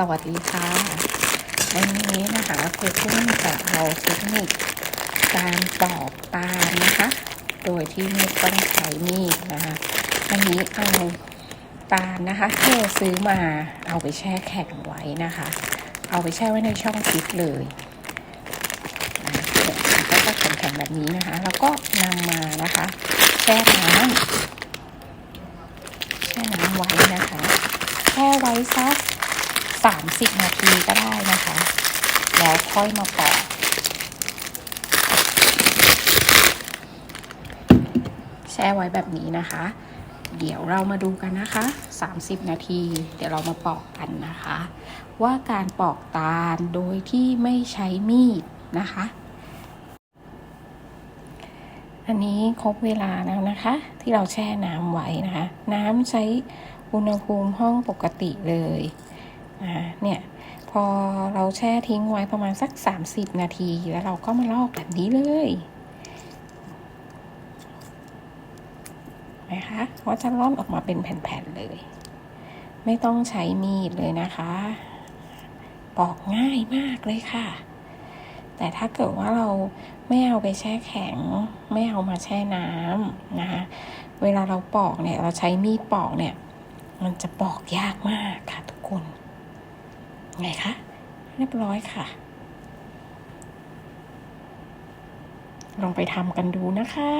สวัสดีค่ะวันนี้นะคะครูพุ่งจะเอาเทคนิคการปอกตานะคะ โดยที่ไม่ต้องใช้มีดนะคะวันนี้เอาตาลนะคะที่เราซื้อมาเอาไปแช่แข็งไว้นะคะ เอาไปแช่ไว้ในช่องฟิตเลยเนี่ยมันก็จะแข็งๆแบบนี้นะคะ แล้วก็นำมานะคะ แช่น้ำแช่น้ำไว้นะคะ แช่ไว้สัก สามสิบนาทีก็ได้นะคะ แล้วค่อยมาปอกแช่ไว้แบบนี้นะคะ เดี๋ยวเรามาดูกันนะคะ 30 นาที เดี๋ยวเรามาปอกกันนะคะ ว่าการปอกตาลโดยที่ไม่ใช้มีดนะคะ อันนี้ครบเวลาแล้วนะคะ ที่เราแช่น้ำไว้นะคะ น้ำใช้อุณหภูมิห้องปกติเลย นะคะเนี่ยพอเราแช่ทิ้งไว้ประมาณสัก 30 นาที แล้วเราก็มาลอกแบบนี้เลยนะคะว่าจะร่อนออกมาเป็นแผ่นๆเลย ไม่ต้องใช้มีดเลยนะคะ ปอกง่ายมากเลยค่ะ แต่ถ้าเกิดว่าเราไม่เอาไปแช่แข็ง ไม่เอามาแช่น้ำนะคะ เวลาเราปอกเนี่ย เราใช้มีดปอกเนี่ย มันจะปอกยากมากค่ะทุกคน ไงคะเรียบร้อยค่ะ ลองไปทำกันดูนะคะ